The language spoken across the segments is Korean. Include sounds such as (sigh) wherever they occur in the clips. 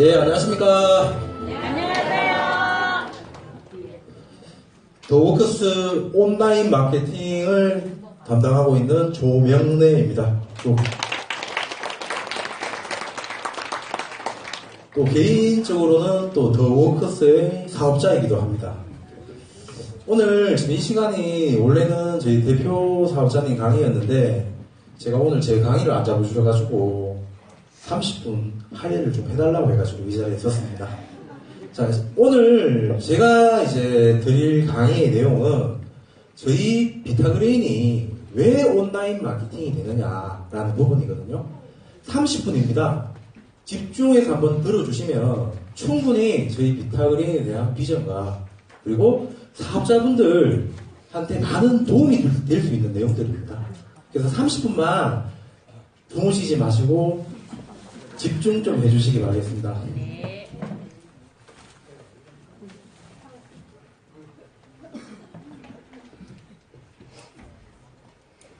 예, 안녕하십니까. 안녕하세요. 더워크스 온라인 마케팅을 담당하고 있는 조명래입니다. 또, 또 개인적으로는 또 더워크스의 사업자이기도 합니다. 오늘 지금 이 시간이 원래는 저희 대표 사업자님 강의였는데 제가 오늘 제 강의를 안 잡아주셔가지고 30분 할애를 좀 해달라고 해가지고 이 자리에 섰습니다. 자, 오늘 제가 이제 드릴 강의의 내용은 저희 비타그레인이 왜 온라인 마케팅이 되느냐라는 부분이거든요. 30분입니다. 집중해서 한번 들어주시면 충분히 저희 비타그레인에 대한 비전과 그리고 사업자분들한테 많은 도움이 될 수 있는 내용들입니다. 그래서 30분만 주무시지 마시고 집중 좀 해주시기 바라겠습니다. 네.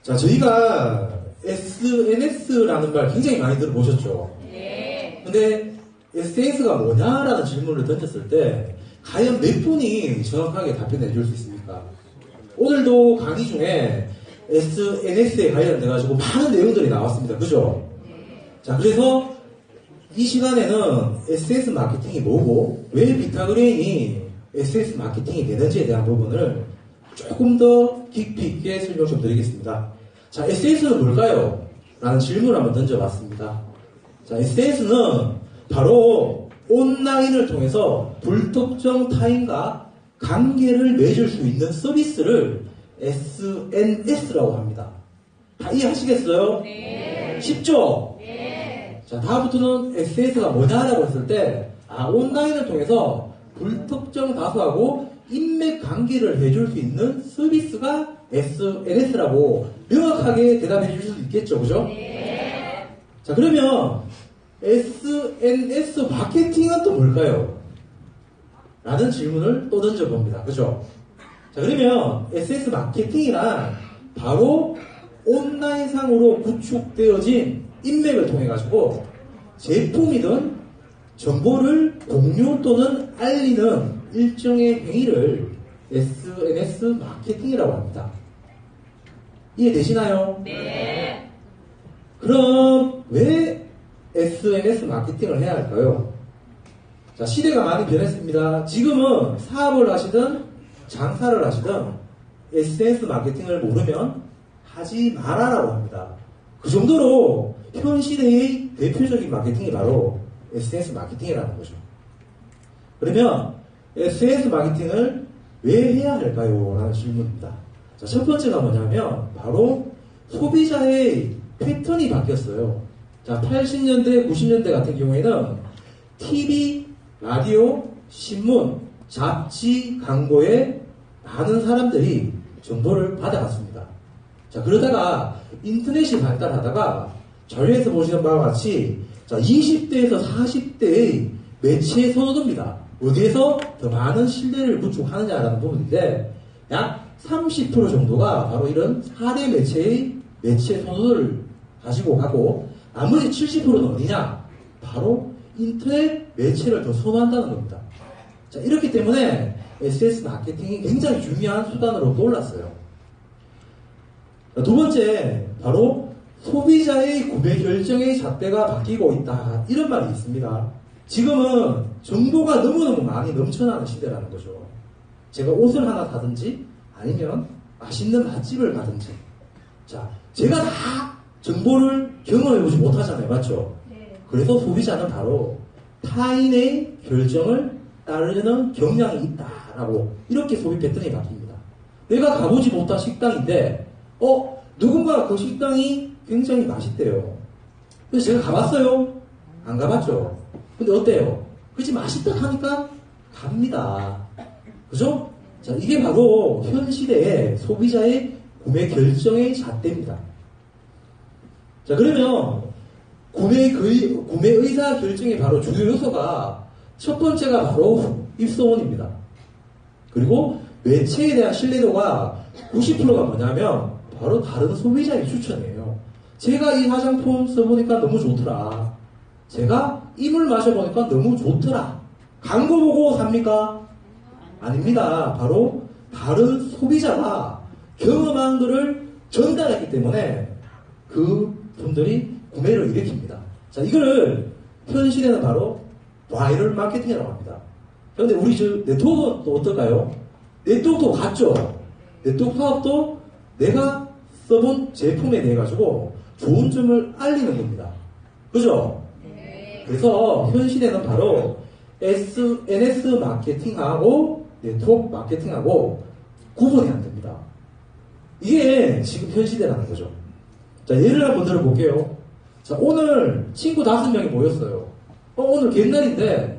자, 저희가 SNS라는 말 굉장히 많이 들어보셨죠? 네. 근데 SNS가 뭐냐라는 질문을 던졌을 때 과연 몇 분이 정확하게 답변해 줄 수 있습니까? 오늘도 강의 중에 SNS에 관련돼가지고 많은 내용들이 나왔습니다. 그죠? 자, 그래서 이 시간에는 SNS 마케팅이 뭐고 왜 비타그레인이 SNS 마케팅이 되는지에 대한 부분을 조금 더 깊이 있게 설명 좀 드리겠습니다. 자, SNS는 뭘까요? 라는 질문을 한번 던져봤습니다. 자, SNS는 바로 온라인을 통해서 불특정 타인과 관계를 맺을 수 있는 서비스를 SNS라고 합니다. 다 이해하시겠어요? 네. 쉽죠? 네. 자, 다음부터는 SNS가 뭐냐라고 했을 때, 아, 온라인을 통해서 불특정 다수하고 인맥 관계를 해줄 수 있는 서비스가 SNS라고 명확하게 대답해 주실 수 있겠죠, 그죠? 네. 자, 그러면 SNS 마케팅은 또 뭘까요? 라는 질문을 또 던져봅니다. 그죠? 자, 그러면 SNS 마케팅이란 바로 온라인상으로 구축되어진 인맥을 통해 가지고 제품이든 정보를 공유 또는 알리는 일정의 행위를 SNS 마케팅이라고 합니다. 이해되시나요? 네. 그럼 왜 SNS 마케팅을 해야 할까요? 자, 시대가 많이 변했습니다. 지금은 사업을 하시든 장사를 하시든 SNS 마케팅을 모르면 하지 말아라고 합니다. 그 정도로 현 시대의 대표적인 마케팅이 바로 SNS 마케팅이라는 거죠. 그러면 SNS 마케팅을 왜 해야 할까요? 라는 질문입니다. 자, 첫 번째가 뭐냐면 바로 소비자의 패턴이 바뀌었어요. 자, 80년대, 90년대 같은 경우에는 TV, 라디오, 신문, 잡지, 광고에 많은 사람들이 정보를 받아갔습니다. 자, 그러다가 인터넷이 발달하다가 자료에서 보시는 바와 같이 자, 20대에서 40대의 매체 선호도입니다. 어디에서 더 많은 신뢰를 구축하느냐라는 부분인데 약 30% 정도가 바로 이런 4대 매체의 매체 선호도를 가지고 가고 나머지 70%는 어디냐? 바로 인터넷 매체를 더 선호한다는 겁니다. 자, 이렇기 때문에 SS 마케팅이 굉장히 중요한 수단으로 떠올랐어요. 자, 두 번째, 바로 소비자의 구매 결정의 잣대가 바뀌고 있다. 이런 말이 있습니다. 지금은 정보가 너무너무 많이 넘쳐나는 시대라는 거죠. 제가 옷을 하나 사든지 아니면 맛있는 맛집을 가든지. 자, 제가 다 정보를 경험해보지 못하잖아요. 맞죠? 네. 그래서 소비자는 바로 타인의 결정을 따르는 경향이 있다라고 이렇게 소비 패턴이 바뀝니다. 내가 가보지 못한 식당인데 어 누군가 그 식당이 굉장히 맛있대요. 그래서 제가 가봤어요. 안 가봤죠. 근데 어때요? 그치 맛있다 하니까 갑니다. 그죠? 자 이게 바로 현 시대의 소비자의 구매 결정의 잣대입니다. 자 그러면 구매, 의, 구매 의사 결정의 바로 주요 요소가 첫 번째가 바로 입소문입니다. 그리고 매체에 대한 신뢰도가 90%가 뭐냐면 바로 다른 소비자의 추천이에요. 제가 이 화장품 써보니까 너무 좋더라. 제가 이물 마셔보니까 너무 좋더라. 광고 보고 삽니까? 아닙니다. 바로 다른 소비자가 경험한 것을 전달했기 때문에 그 분들이 구매를 일으킵니다. 자, 이거를 현실에는 바로 바이럴 마케팅이라고 합니다. 그런데 우리 저 네트워크는 또 어떨까요? 네트워크도 같죠? 네트워크 사업도 내가 써본 제품에 대해 가지고 좋은 점을 알리는 겁니다. 그죠? 그래서 현실에는 바로 SNS 마케팅하고 네트워크 마케팅하고 구분이 안 됩니다. 이게 지금 현실이라는 거죠. 자, 예를 한번 들어볼게요. 자, 오늘 친구 다섯 명이 모였어요. 어, 오늘 갯날인데,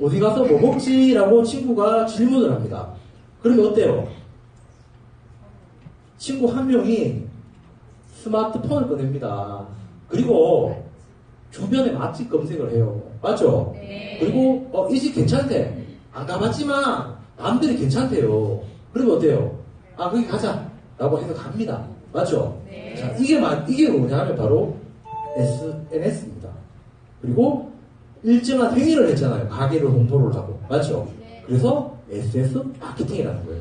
어디 가서 뭐 먹지? 라고 친구가 질문을 합니다. 그러면 어때요? 친구 한 명이 스마트폰을 꺼냅니다. 그리고 주변에 맛집 검색을 해요. 맞죠? 네. 그리고 어, 이 집 괜찮대. 안 가봤지만 남들이 괜찮대요. 그러면 어때요? 아 거기 가자. 라고 해서 갑니다. 맞죠? 네. 자 이게 마- 이게 뭐냐면 바로 SNS입니다. 그리고 일정한 행위를 했잖아요. 가게를 홍보를 하고. 맞죠? 네. 그래서 SS 마케팅이라는 거예요.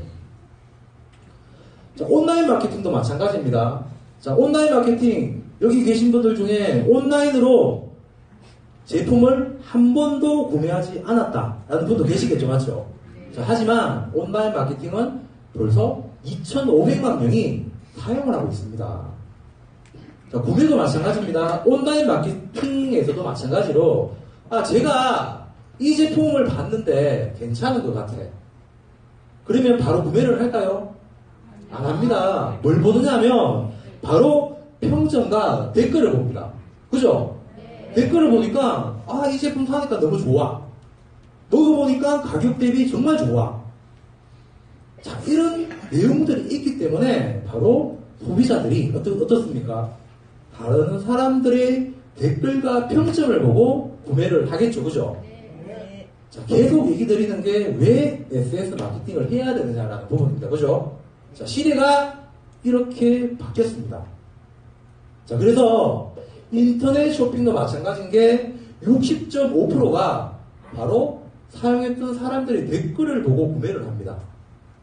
자, 온라인 마케팅도 마찬가지입니다. 자, 온라인 마케팅, 여기 계신 분들 중에 온라인으로 제품을 한 번도 구매하지 않았다라는 분도 계시겠죠, 맞죠? 자, 하지만 온라인 마케팅은 벌써 2,500만 명이 사용을 하고 있습니다. 자, 구매도 마찬가지입니다. 온라인 마케팅에서도 마찬가지로, 아, 제가 이 제품을 봤는데 괜찮은 것 같아. 그러면 바로 구매를 할까요? 안 합니다. 뭘 보느냐면, 바로 평점과 댓글을 봅니다. 그죠? 댓글을 보니까, 아, 이 제품 사니까 너무 좋아. 먹어보니까 가격 대비 정말 좋아. 자, 이런 내용들이 있기 때문에 바로 소비자들이 어떻, 어떻습니까? 다른 사람들의 댓글과 평점을 보고 구매를 하겠죠. 그죠? 자, 계속 얘기 드리는 게 왜 SS 마케팅을 해야 되느냐라는 부분입니다. 그죠? 자, 시대가 이렇게 바뀌었습니다. 자, 그래서 인터넷 쇼핑도 마찬가지인 게 60.5%가 바로 사용했던 사람들의 댓글을 보고 구매를 합니다.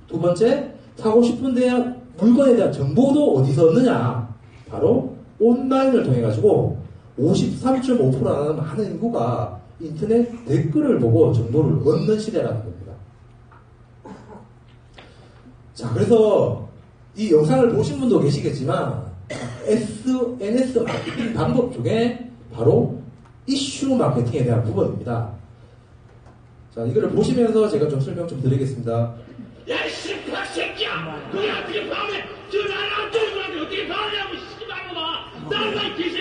두 번째, 사고 싶은 대한 물건에 대한 정보도 어디서 얻느냐? 바로 온라인을 통해 가지고 53.5%라는 많은 인구가 인터넷 댓글을 보고 정보를 얻는 시대라는 겁니다. 자, 그래서 이 영상을 보신 분도 계시겠지만 SNS 마케팅 방법 중에 바로 이슈 마케팅에 대한 부분입니다. 자, 이거를 보시면서 제가 좀 설명 좀 드리겠습니다. 야, 이 씨발 새끼야! 너희 어떻게 밤에 저 나를 안쪽으로 들어갔는데 어떻게 밤이냐고, 씨발놈아! 나를 이 개새끼야!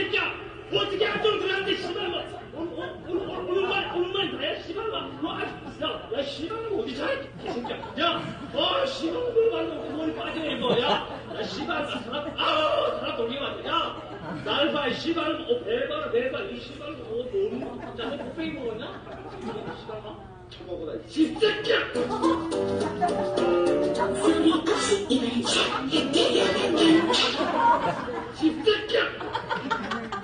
어떻게 안쪽으로 들어갔는데, 씨발놈아! 오늘, 오늘, 오늘, 오늘만, 오늘만 다야, 씨발놈아! 너 아주, 야, 야, 씨발놈 어디 자, 개새끼야! 야! 어, 씨발놈 너 말로 머리 빠지네, 이거, 야! 야, 씨발, 사람, 아우, 사람 돌리면 안 돼, 야! 날 봐, 이 씨발놈, 어, 배봐라, 배봐, 이 씨발놈, 어, 너는, 자, 너 곱빼기 먹었냐? 씨발놈아, 처먹어라, 이 씨새끼야! 집새끼야!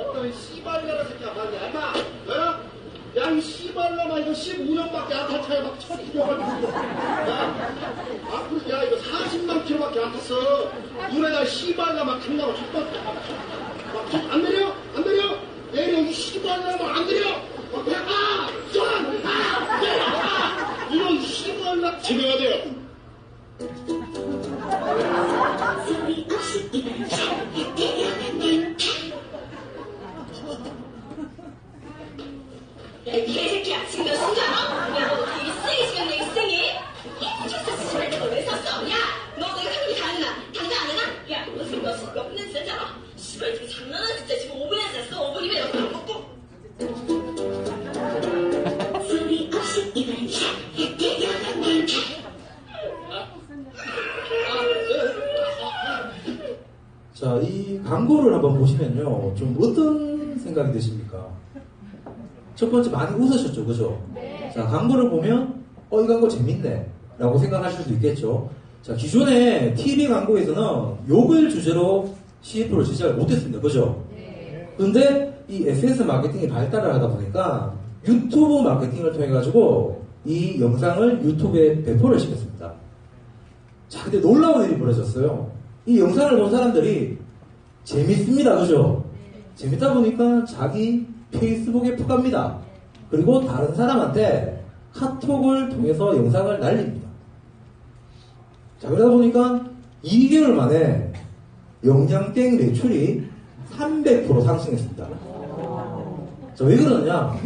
어떤 씨발년아 새끼야 말이야 임마 어? 야이 씨발놈아 이거 15년밖에 안탄 차에 막 쳐죽여가지고 야 앞으로 야 이거 40만 킬로밖에 안 탔어 눈에다 씨발놈아 탐나고 첫번안 내려? 안 내려? 내려 이 씨발놈아 안 내려? 어, 그냥 아! 전! 아! 내려! 아! 이런 씨발놈 지켜야 돼요 첫 번째 많이 웃으셨죠, 그죠? 자, 광고를 보면, 어, 이 광고 재밌네. 라고 생각하실 수 있겠죠. 자, 기존의 TV 광고에서는 욕을 주제로 CF를 제작을 못했습니다. 그죠? 근데 이 SS 마케팅이 발달을 하다 보니까 유튜브 마케팅을 통해 가지고 이 영상을 유튜브에 배포를 시켰습니다. 자, 근데 놀라운 일이 벌어졌어요. 이 영상을 본 사람들이 재밌습니다. 그죠? 재밌다 보니까 자기 페이스북에 푸갑니다. 그리고 다른 사람한테 카톡을 통해서 영상을 날립니다. 자, 그러다 보니까 2개월 만에 영양갱 매출이 300% 상승했습니다. 자, 왜 그러느냐?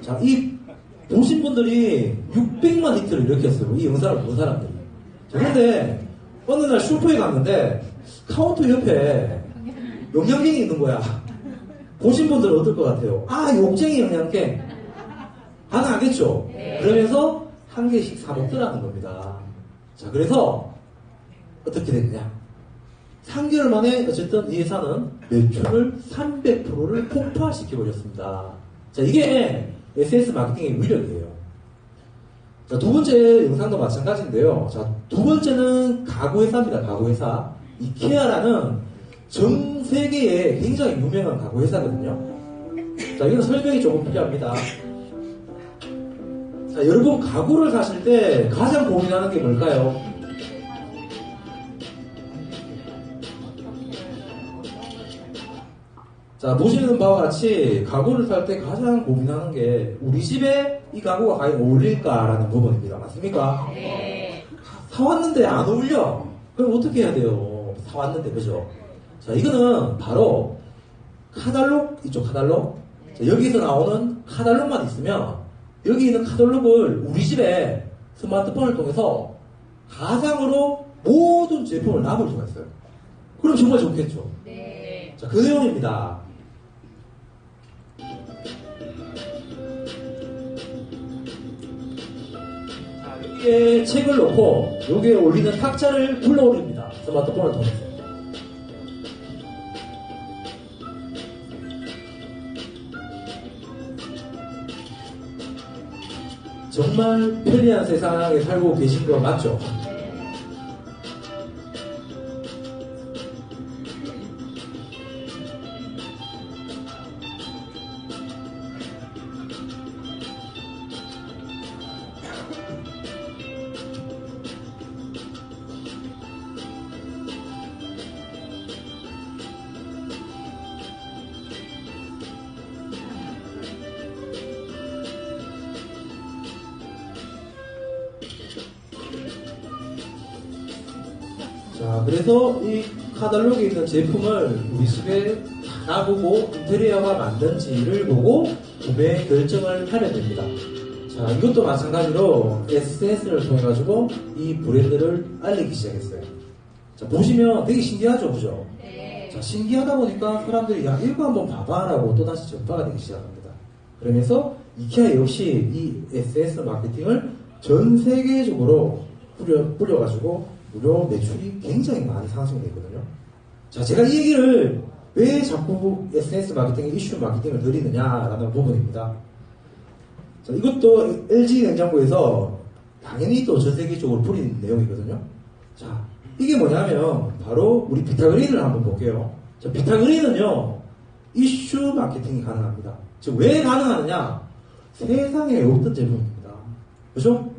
자, 이 보신 분들이 600만 히트를 일으켰어요. 이 영상을 본 사람들이. 자, 근데 어느 날 슈퍼에 갔는데 카운터 옆에 영양갱이 있는 거야. 보신 분들은 어떨 것 같아요? 아, 욕쟁이 영양갱. 가능하겠죠? 그러면서 한 개씩 사 먹더라는 겁니다. 자, 그래서 어떻게 됐냐? 3개월 만에 어쨌든 이 회사는 매출을 300%를 폭파시켜버렸습니다. 자, 이게 SS 마케팅의 위력이에요. 자, 두 번째 영상도 마찬가지인데요. 자, 두 번째는 가구회사입니다. 가구회사. 이케아라는 전 세계에 굉장히 유명한 가구 회사거든요. 자, 이건 설명이 조금 필요합니다. 자, 여러분 가구를 사실 때 가장 고민하는 게 뭘까요? 자, 보시는 바와 같이 가구를 살 때 가장 고민하는 게 우리 집에 이 가구가 과연 어울릴까라는 부분입니다. 맞습니까? 사왔는데 안 어울려. 그럼 어떻게 해야 돼요? 사왔는데, 그죠? 자, 이거는 바로 카달록, 이쪽 카달록. 자, 여기서 나오는 카달록만 있으면 여기 있는 카달록을 우리 집에 스마트폰을 통해서 가상으로 모든 제품을 놔볼 수가 있어요. 그럼 정말 좋겠죠? 자, 그 내용입니다. 자, 여기에 책을 놓고 여기에 올리는 탁자를 불러 올립니다. 스마트폰을 통해서. 정말 편리한 세상에 살고 계신 거 맞죠? 자, 그래서 이 카달록에 있는 제품을 우리 집에 놔보고 인테리어가 맞는지를 보고 구매 결정을 하면 됩니다. 자, 이것도 마찬가지로 SNS를 통해 가지고 이 브랜드를 알리기 시작했어요. 자, 보시면 되게 신기하죠, 그죠? 자, 신기하다 보니까 사람들이 야, 이거 한번 봐봐라고 또다시 전파가 되기 시작합니다. 그러면서 이케아 역시 이 SNS 마케팅을 전 세계적으로 뿌려, 뿌려가지고 무료 매출이 굉장히 많이 상승됐거든요. 자, 제가 이 얘기를 왜 자꾸 SNS 마케팅, 이슈 마케팅을 드리느냐라는 부분입니다. 자, 이것도 LG 냉장고에서 당연히 또 전 세계적으로 뿌린 내용이거든요. 자, 이게 뭐냐면 바로 우리 비타그린을 한번 볼게요. 자, 비타그린은요 이슈 마케팅이 가능합니다. 즉 왜 가능하느냐? 세상에 없던 제품입니다. 그죠?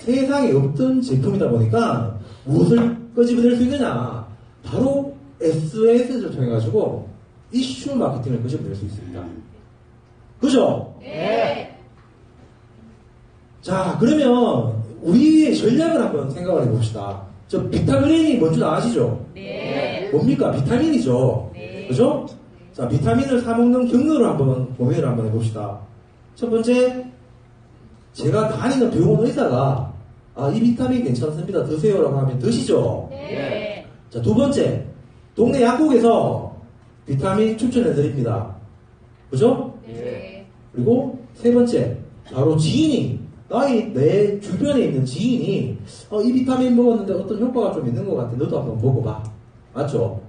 세상에 없던 제품이다 보니까 무엇을 끄집어낼 수 있느냐? 바로 SNS를 통해 가지고 이슈 마케팅을 끄집어낼 수 있습니다. 그죠? 자, 그러면 우리의 전략을 한번 생각을 해봅시다. 저 비타민이 뭔지 아시죠? 뭡니까? 비타민이죠. 그죠? 자, 비타민을 사먹는 경로를 한번 고민을 한번 해봅시다. 첫 번째, 제가 다니는 병원 의사가 아, 이 비타민 괜찮습니다. 드세요라고 하면 드시죠? 자, 두 번째, 동네 약국에서 비타민 추천해드립니다. 그죠? 그리고 세 번째, 바로 지인이, 나의 내 주변에 있는 지인이, 어, 이 비타민 먹었는데 어떤 효과가 좀 있는 것 같아. 너도 한번 먹어봐. 맞죠?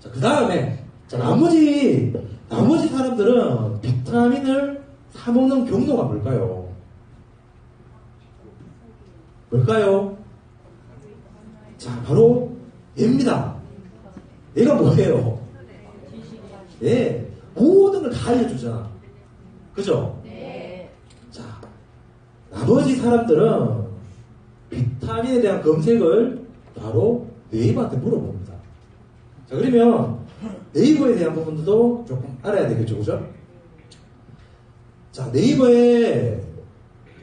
자, 그 다음에, 자, 나머지, 나머지 사람들은 비타민을 사먹는 경로가 뭘까요? 뭘까요? 자, 바로 얘입니다. 얘가 뭐예요? 예, 모든 걸 다 알려주잖아. 그죠? 네. 자, 나머지 사람들은 비타민에 대한 검색을 바로 네이버한테 물어봅니다. 자, 그러면 네이버에 대한 부분도 조금 알아야 되겠죠, 그죠? 자, 네이버의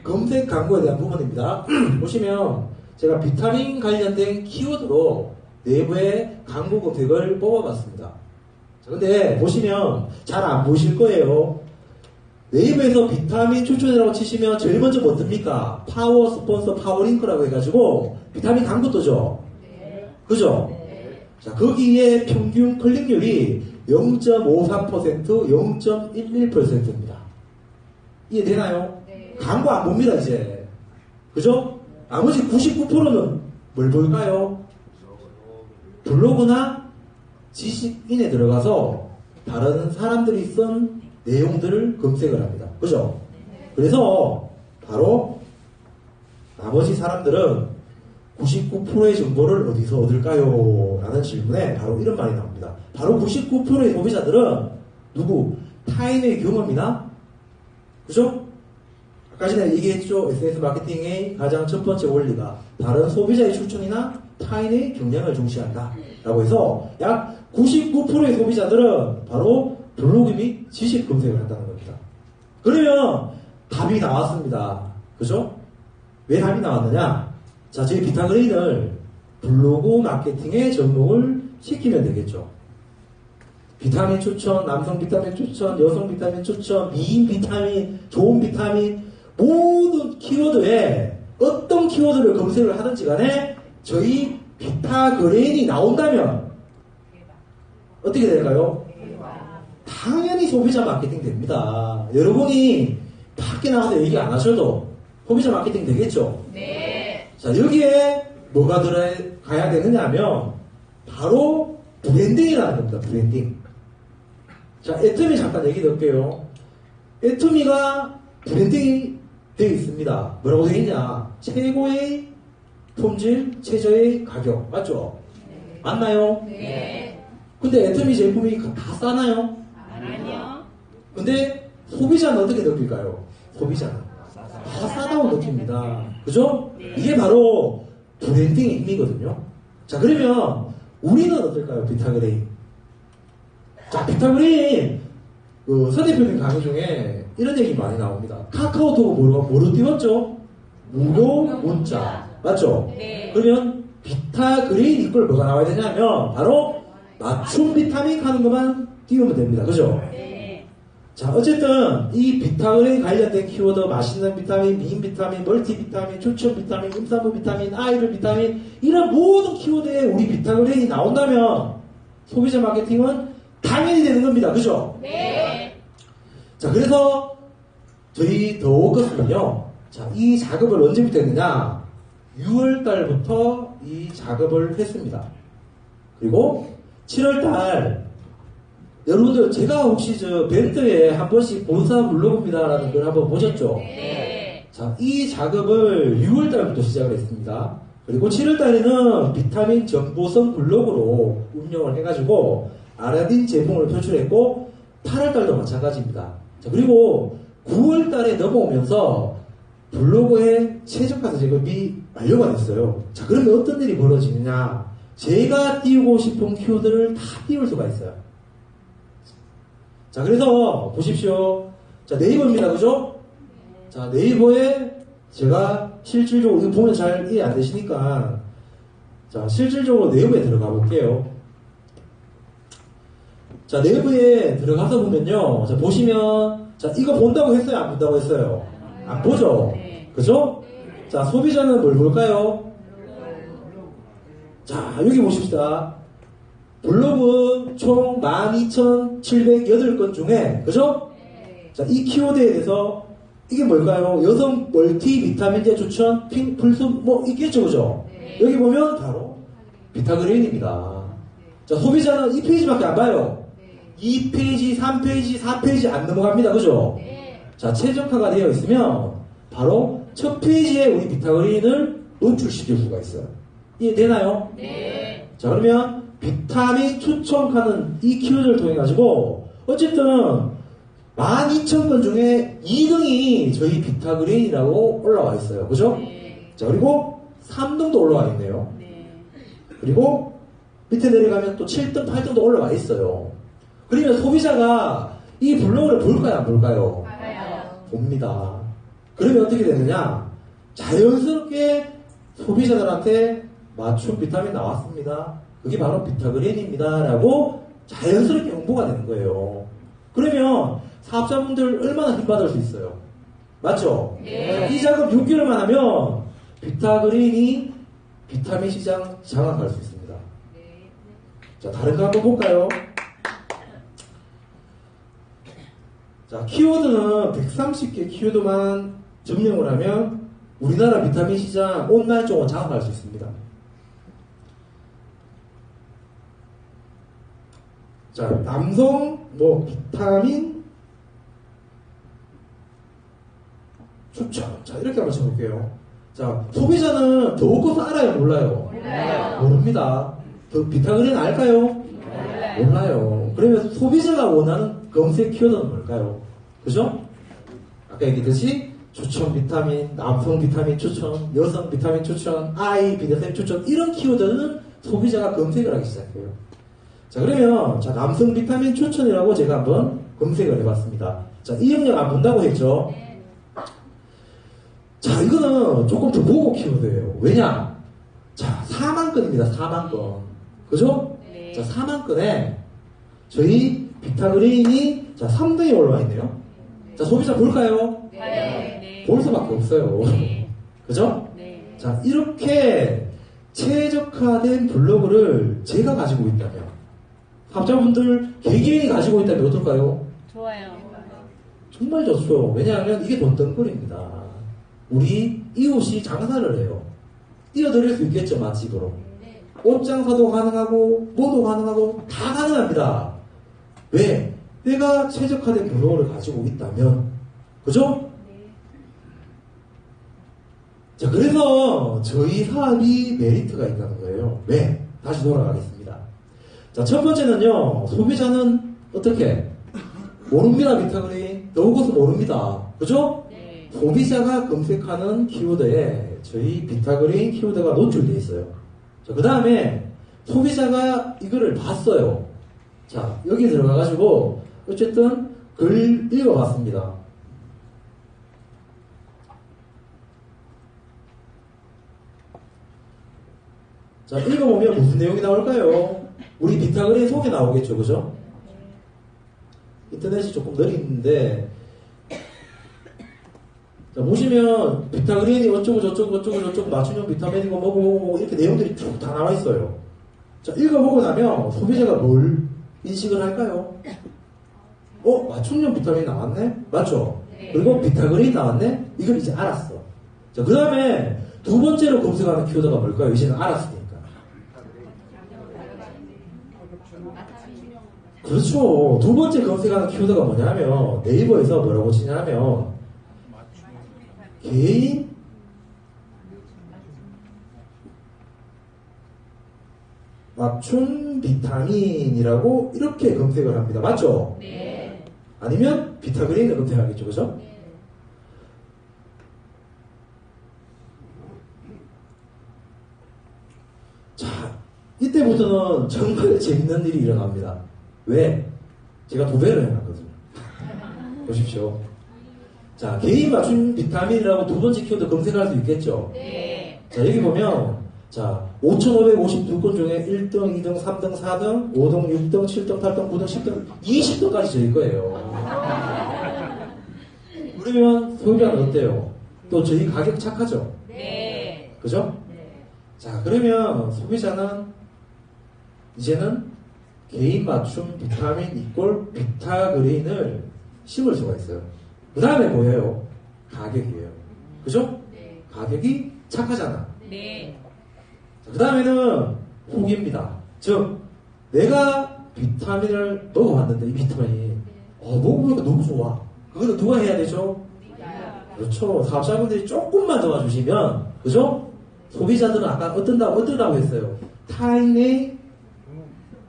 검색 광고에 대한 부분입니다. (clears throat) 보시면 제가 비타민 관련된 키워드로 네이버의 광고 검색을 뽑아봤습니다. 자, 근데 보시면 잘 안 보실 거예요. 네이버에서 비타민 추천이라고 치시면 제일 먼저 뭐 뜹니까? 파워 스폰서 파워링크라고 해가지고 비타민 광고 뜨죠? 그죠? 자, 거기에 평균 클릭률이 0.53%, 0.11%입니다. 이해되나요? 네. 광고 안 봅니다, 이제. 그죠? 나머지 99%는 뭘 볼까요? 블로그나 지식인에 들어가서 다른 사람들이 쓴 내용들을 검색을 합니다. 그죠? 그래서 바로 나머지 사람들은 99%의 정보를 어디서 얻을까요? 라는 질문에 바로 이런 말이 나옵니다. 바로 99%의 소비자들은 누구? 타인의 경험이나 그죠? 아까 전에 얘기했죠. SNS 마케팅의 가장 첫 번째 원리가 다른 소비자의 추천이나 타인의 경향을 중시한다. 라고 해서 약 99%의 소비자들은 바로 블로그 및 지식 검색을 한다는 겁니다. 그러면 답이 나왔습니다. 그죠? 왜 답이 나왔느냐? 자, 저희 비타그레인을 블로그 마케팅에 접목을 시키면 되겠죠. 비타민 추천, 남성 비타민 추천, 여성 비타민 추천, 미인 비타민, 좋은 비타민, 모든 키워드에 어떤 키워드를 검색을 하든지 간에 저희 비타그레인이 나온다면 어떻게 될까요? 당연히 소비자 마케팅 됩니다. 여러분이 밖에 나가서 얘기 안 하셔도 소비자 마케팅 되겠죠? 네. 자, 여기에 뭐가 들어가야 되느냐 하면 바로 브랜딩이라는 겁니다. 브랜딩. 자, 애터미 잠깐 얘기 드릴게요. 애터미가 브랜딩이 되어 있습니다. 뭐라고 되어 있냐? 최고의 품질, 최저의 가격. 맞죠? 맞나요? 네. 근데 애터미 제품이 다 싸나요? 아니요. 근데 소비자는 어떻게 느낄까요? 소비자는 다 싸다고 느낍니다. 그죠? 이게 바로 브랜딩의 힘이거든요. 자 그러면 우리는 어떨까요? 비타그레인. 자 비타그레인 그 서대표님 강의 중에 이런 얘기 많이 나옵니다. 카카오톡 뭐로 뭐로 띄웠죠? 무료 문자 맞죠? 네. 그러면 비타그레인 이걸 뭐가 나와야 되냐면 바로 맞춤 비타민 하는 것만 띄우면 됩니다. 그죠? 네. 자, 어쨌든 이 비타민에 관련된 키워드, 맛있는 비타민, 미인 비타민, 멀티 비타민, 추천 비타민, 임산부 비타민, 아이들 비타민 이런 모든 키워드에 우리 비타민이 나온다면 소비자 마케팅은 당연히 되는 겁니다. 그죠? 네. 자, 그래서 저희 더워커스는요. 자, 이 작업을 언제부터 했느냐? 6월 달부터 이 작업을 했습니다. 그리고 7월 달 여러분들 제가 혹시 저 벤트에 한 번씩 본사 블로그입니다라는 걸 한번 보셨죠? 네. 자, 이 작업을 6월 달부터 시작을 했습니다. 그리고 7월 달에는 비타민 정보성 블로그로 운영을 해가지고 아라딘 제품을 표출했고 8월 달도 마찬가지입니다. 자, 그리고 9월 달에 넘어오면서 블로그의 최적화 작업이 완료가 됐어요. 자, 그러면 어떤 일이 벌어지느냐? 제가 띄우고 싶은 키워드를 다 띄울 수가 있어요. 자, 그래서 보십시오. 자, 네이버입니다. 그죠? 자, 네이버에 제가 실질적으로, 보면 잘 이해 안 되시니까, 자, 실질적으로 네이버에 들어가 볼게요. 자, 네이버에 들어가서 보면요. 자, 보시면, 자, 이거 본다고 했어요? 안 본다고 했어요? 안 보죠? 네. 그죠? 자, 소비자는 뭘 볼까요? 자, 여기 보십시다. 블로그 총 12,708건 중에, 그죠? 자, 이 키워드에 대해서 이게 뭘까요? 여성 멀티 비타민제 추천, 핑, 풀숲, 뭐, 있겠죠, 그죠? 여기 보면 바로 비타그레인입니다. 자, 소비자는 이 페이지밖에 안 봐요. 2페이지, 3페이지, 4페이지 안 넘어갑니다, 그죠? 자, 최적화가 되어 있으면 바로 첫 페이지에 우리 비타그레인을 노출시킬 수가 있어요. 이해되나요? 네. 자, 그러면 비타민 추천하는 이 키워드를 통해 가지고 어쨌든 12,000건 중에 2등이 저희 비타그린이라고 올라와 있어요. 그죠? 네. 자, 그리고 3등도 올라와 있네요. 네. 그리고 밑에 내려가면 또 7등, 8등도 올라와 있어요. 그러면 소비자가 이 블로그를 볼까요, 안 볼까요? 가요. 봅니다. 그러면 어떻게 되느냐? 자연스럽게 소비자들한테 맞춤 비타민 나왔습니다. 그게 바로 비타그린입니다. 라고 자연스럽게 홍보가 되는 거예요. 그러면 사업자분들 얼마나 힘받을 수 있어요? 맞죠? 네. 이 작업 6개월만 하면 비타그린이 비타민 시장 장악할 수 있습니다. 자, 다른 거 한번 볼까요? 자, 키워드는 130개 키워드만 점령을 하면 우리나라 비타민 시장 온라인 쪽은 장악할 수 있습니다. 자, 남성 뭐 비타민 추천. 자, 이렇게 한번 쳐볼게요. 자, 소비자는 것을 알아요, 몰라요? 몰라요. 모릅니다. 더 비타그린 알까요? 몰라요. 몰라요. 그러면 소비자가 원하는 검색 키워드는 뭘까요? 그죠? 아까 얘기했듯이 추천 비타민, 남성 비타민 추천, 여성 비타민 추천, 아이 비타민 추천 이런 키워드는 소비자가 검색을 하기 시작해요. 자 그러면 자 남성 비타민 추천이라고 제가 한번 검색을 해봤습니다. 자이 영역 안 본다고 했죠? 자 이거는 조금 더 보고 키워드예요. 왜냐? 자 4만 건입니다. 4만 건. 그죠? 네. 자, 4만 건에 저희 비타그린이 자 3등에 올라와 있네요. 자, 소비자 볼까요? 네. 네. 볼 수밖에 없어요. 네. 그죠? 네. 자, 이렇게 최적화된 블로그를 제가 가지고 있다면, 사업자분들 개개인이 가지고 있다면 어떨까요? 좋아요. 정말 좋죠. 왜냐하면 이게 돈덩거리입니다. 우리 이웃이 장사를 해요. 뛰어들일 수 있겠죠, 맛집으로. 옷 장사도 가능하고, 뭐도 가능하고, 다 가능합니다. 왜? 내가 최적화된 블로그를 가지고 있다면, 그죠? 자, 그래서 저희 사업이 메리트가 있다는 거예요. 왜? 다시 돌아가겠습니다. 자, 첫 번째는요, 소비자는 어떻게? 모릅니다, 비타그린. 너무것도 모릅니다. 그죠? 네. 소비자가 검색하는 키워드에 저희 비타그린 키워드가 노출되어 있어요. 자, 그 다음에 소비자가 이거를 봤어요. 자, 여기 들어가가지고, 어쨌든 글 읽어봤습니다. 자, 읽어보면 무슨 내용이 나올까요? 우리 비타그린 속에 나오겠죠, 그죠? 인터넷이 조금 느린데, 자, 보시면 비타그린이 어쩌고 저쩌고 어쩌고 저쩌고 맞춤형 비타민이고 뭐고 이렇게 내용들이 쭉 다 나와 있어요. 자, 읽어보고 나면 소비자가 뭘 인식을 할까요? 어, 맞춤형 비타민 나왔네? 맞죠? 네. 그리고 비타그린 나왔네? 이걸 이제 알았어. 자, 그 다음에 두 번째로 검색하는 키워드가 뭘까요? 이제는 알았으니까. 그렇죠. 두 번째 검색하는 키워드가 뭐냐면 네이버에서 뭐라고 치냐면 개인 맞춤 비타민이라고 이렇게 검색을 합니다. 맞죠? 네. 아니면 비타그린을 검색하겠죠. 그죠? 자, 이때부터는 정말 재밌는 일이 일어납니다. 왜? 제가 두 배를 해놨거든요. (laughs) 보십시오. 자, 개인 맞춤 비타민이라고 두 번째 키워드 검색할 수 있겠죠? 네. 자, 여기 보면, 자, 5,552건 중에 1등, 2등, 3등, 4등, 5등, 6등, 7등, 8등, 9등, 10등, 20등까지 저일 거예요. 그러면 소비자는 어때요? 또 저희 가격 착하죠? 네. 그죠? 네. 자, 그러면 소비자는 이제는 개인 맞춤 비타민 이꼴 비타그린을 심을 수가 있어요. 그 다음에 뭐예요? 가격이에요. 그죠? 네. 가격이 착하잖아. 네. 그 다음에는 후기입니다. 즉, 내가 비타민을 먹어봤는데, 이 비타민이, 어, 먹어보니까 너무 좋아. 그거는 누가 해야 되죠? 그렇죠. 사업자분들이 조금만 도와주시면, 그죠? 소비자들은 아까 어떤다고, 어떠라고 했어요? 타인의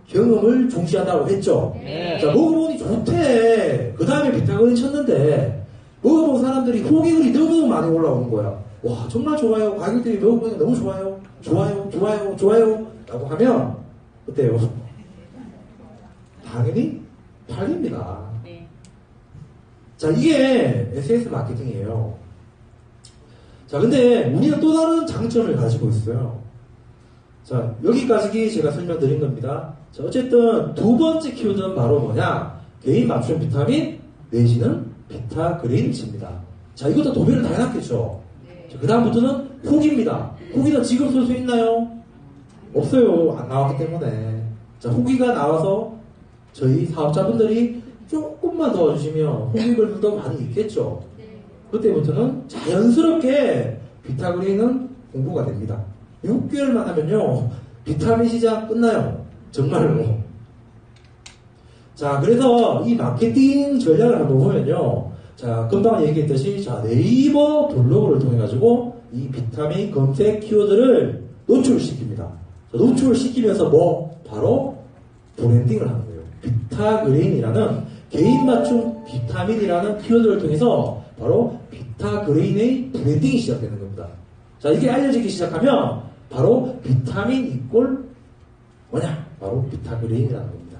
경험을 중시한다고 했죠. 네. 자, 먹어보니 좋대. 그 다음에 비타그린 쳤는데, 먹어본 사람들이 호기글이 너무 많이 올라오는 거야. 와, 정말 좋아요. 가격들이 먹어보니 너무 좋아요. 좋아요, 좋아요, 좋아요. 라고 하면, 어때요? 당연히 팔립니다. 네. 자, 이게 SS 마케팅이에요. 자, 근데 우리는 또 다른 장점을 가지고 있어요. 자, 여기까지 제가 설명드린 겁니다. 자, 어쨌든 두 번째 키워드는 바로 뭐냐? 개인 맞춤 비타민 내지는 비타그레인입니다. 자, 이것도 도배를 다 해놨겠죠? 자, 그 다음부터는 후기입니다. 후기는 지금 쓸수 있나요? 없어요. 안 나왔기 때문에. 자, 후기가 나와서 저희 사업자분들이 조금만 도와주시면 후기글도 많이 있겠죠. 그때부터는 자연스럽게 비타그린은 공부가 됩니다. 6개월만 하면요, 비타민 시장 끝나요. 정말로. 자, 그래서 이 마케팅 전략을 한번 보면요. 자, 금방 얘기했듯이, 자, 네이버 블로그를 통해가지고 이 비타민 검색 키워드를 노출시킵니다. 자, 노출시키면서 뭐? 바로 브랜딩을 하는 거예요. 비타그레인이라는 개인 맞춤 비타민이라는 키워드를 통해서 바로 비타그레인의 브랜딩이 시작되는 겁니다. 자, 이게 알려지기 시작하면 바로 비타민 이꼴 뭐냐? 바로 비타그레인이라는 겁니다.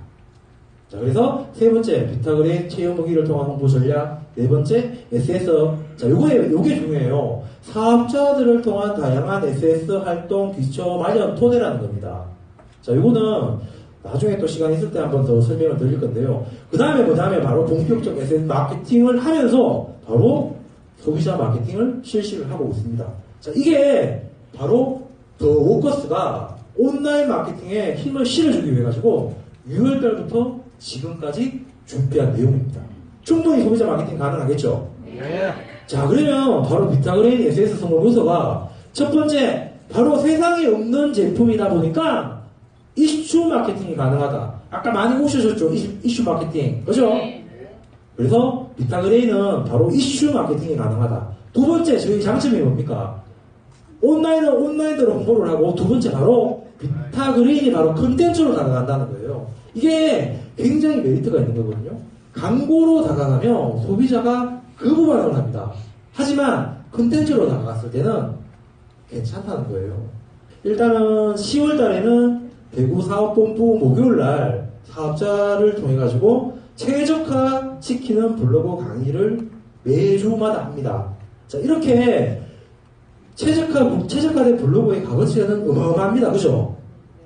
자, 그래서 세 번째, 비타그레인 체험 무기를 통한 홍보 전략. 네 번째, SS. 자, 요거에, 요게 중요해요. 사업자들을 통한 다양한 SS 활동 기초 마련 토대라는 겁니다. 자, 요거는 나중에 또 시간 있을 때 한 번 더 설명을 드릴 건데요. 그 다음에 뭐냐면 바로 본격적 SS 마케팅을 하면서 바로 소비자 마케팅을 실시를 하고 있습니다. 자, 이게 바로 더 워커스가 온라인 마케팅에 힘을 실어주기 위해 가지고 6월달부터 지금까지 준비한 내용입니다. 충분히 소비자 마케팅 가능하겠죠? 자, 그러면 바로 비타그레인 SS 성공부서가 첫 번째, 바로 세상에 없는 제품이다 보니까 이슈 마케팅이 가능하다. 아까 많이 오셔셨죠? 이슈, 이슈 마케팅. 그죠? 네. 그래서 비타그레인은 바로 이슈 마케팅이 가능하다. 두 번째, 저희 장점이 뭡니까? 온라인은 온라인대로 홍보를 하고 두 번째 바로 비타그레인이 바로 컨텐츠로 다가간다는 거예요. 이게 굉장히 메리트가 있는 거거든요. 광고로 다가가면 소비자가 그 반응을 합니다. 하지만 컨텐츠로 다가갔을 때는 괜찮다는 거예요. 일단은 10월 달에는 대구 사업본부 목요일 날 사업자를 통해 가지고 최적화 시키는 블로그 강의를 매주마다 합니다. 자, 이렇게 최적화, 최적화된 블로그의 값어치는 어마어마합니다. 그죠?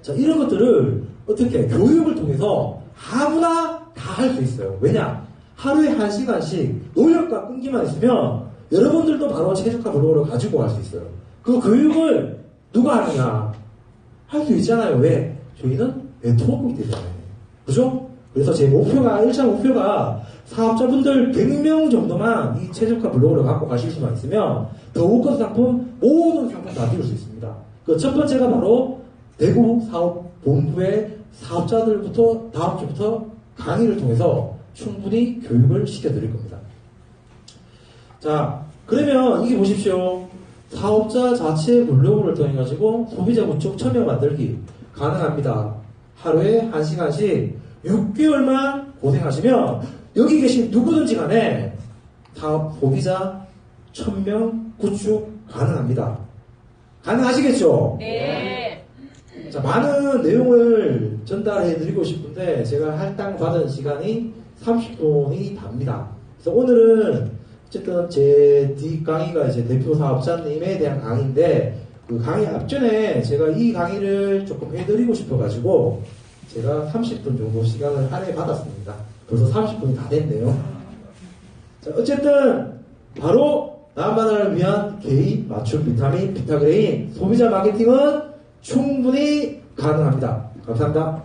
자, 이런 것들을 어떻게 교육을 통해서 아무나 다 할 수 있어요. 왜냐? 하루에 한 시간씩 노력과 끈기만 있으면 여러분들도 바로 최적화 블로그를 가지고 갈 수 있어요. 그 교육을 누가 하느냐? 할 수 있잖아요. 왜? 저희는 네트워크이기 때문에. 그죠? 그래서 제 목표가, 1차 목표가 사업자분들 100명 정도만 이 최적화 블로그를 갖고 가실 수만 있으면 더 워커 상품, 모든 상품 다 띄울 수 있습니다. 그 첫 번째가 바로 대구 사업 본부의 사업자들부터 다음 주부터 강의를 통해서 충분히 교육을 시켜드릴 겁니다. 자, 그러면 이게 보십시오. 사업자 자체 블로그를 통해 가지고 소비자 구축 천명 만들기 가능합니다. 하루에 1시간씩 6개월만 고생하시면 여기 계신 누구든지 간에 사업 소비자 1000명 구축 가능합니다. 가능하시겠죠? 네. 자, 많은 내용을 전달해 드리고 싶은데 제가 할당 받은 시간이 30분이 답니다. 그래서 오늘은 어쨌든 제 뒷 강의가 이제 대표 사업자님에 대한 강의인데 그 강의 앞전에 제가 이 강의를 조금 해드리고 싶어가지고 제가 30분 정도 시간을 할애 받았습니다. 벌써 30분이 다 됐네요. 자, 어쨌든 바로 나만을 위한 개인 맞춤 비타민 비타그레인 소비자 마케팅은 충분히 가능합니다. 감사합니다.